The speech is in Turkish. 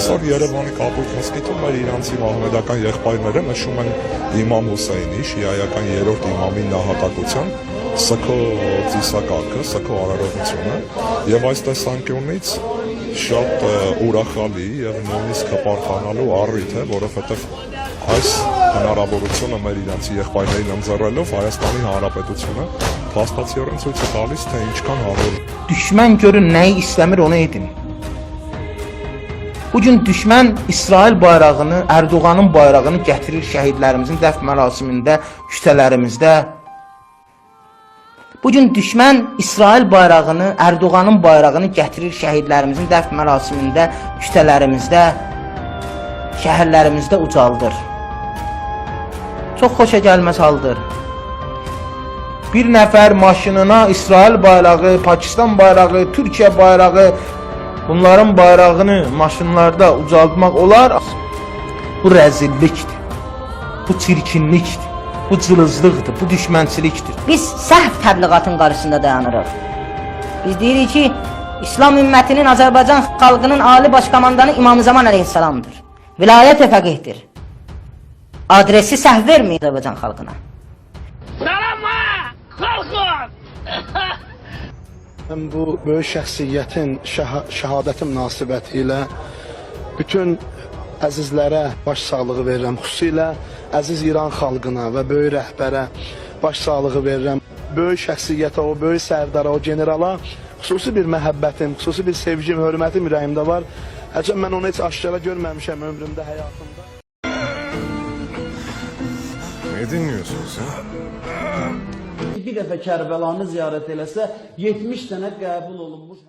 Այսօր Երևանի Կապույտ մզկիթում մեր իրանցի մահմեդական եղբայրները նշում են Իմամ Հուսեյնի շիայական երրորդ իմամի նահատակության սքո ծիսակարգը, սքո արարողությունը եւ այս տեսանկյունից շատ ուրախալի եւ նույնիսկ հպարտանալու առիթ է, որովհետեւ այս հնարավորությունը մեր իրանցի եղբայրներին ընձեռելով Հայաստանի Հանրապետությունը փաստացիորեն ցույց է տալիս, թե ինչքան հանուն Düşmən görün nəyi istəmir onu edin. Bugün düşmən İsrail bayrağını, Erdoğanın bayrağını gətirir şəhidlərimizin dəfn mərasimində, küçələrimizdə. Bugün düşmən İsrail bayrağını, Erdoğanın bayrağını gətirir şəhidlərimizin dəfn mərasimində, küçələrimizdə, şəhərlərimizdə ucaldır. Çox xoşa gəlməz haldır. Bir nəfər maşınına İsrail bayrağı, Pakistan bayrağı, Türkiyə bayrağı bunların bayrağını maşınlarda ucaltmaq olar. Bu rəzillikdir. Bu çirkinlikdir. Bu cılızlıqdır, bu düşmənçilikdir. Biz səhv təbliğatın qarşısında dayanırıq. Biz deyirik ki, İslam ümmətinin Azərbaycan xalqının ali baş komandanı İmam Zaman əleyhissalamdır. Vilayət fəqihdir. Adresi səhv verməyin Azərbaycan xalqına. Salama! Kalkın! Mən bu böyük şəxsiyyətin şəha şəhadəti münasibəti ilə bütün əzizlərə başsağlığı verirəm. Xüsusilə əziz İran xalqına və böyük rəhbərə başsağlığı verirəm. Böyük şəxsiyyətə, o böyük sərdara, o generala xüsusi bir məhəbbətim, xüsusi bir sevgim, hörmətim ürəyimdə var. Həcəm mən onu heç aşkara görməmişəm ömrümdə, həyatımda. Ne dinliyorsun bir dəfə Kərbəlanı ziyarət eləsə 70 dənə qəbul olunmuş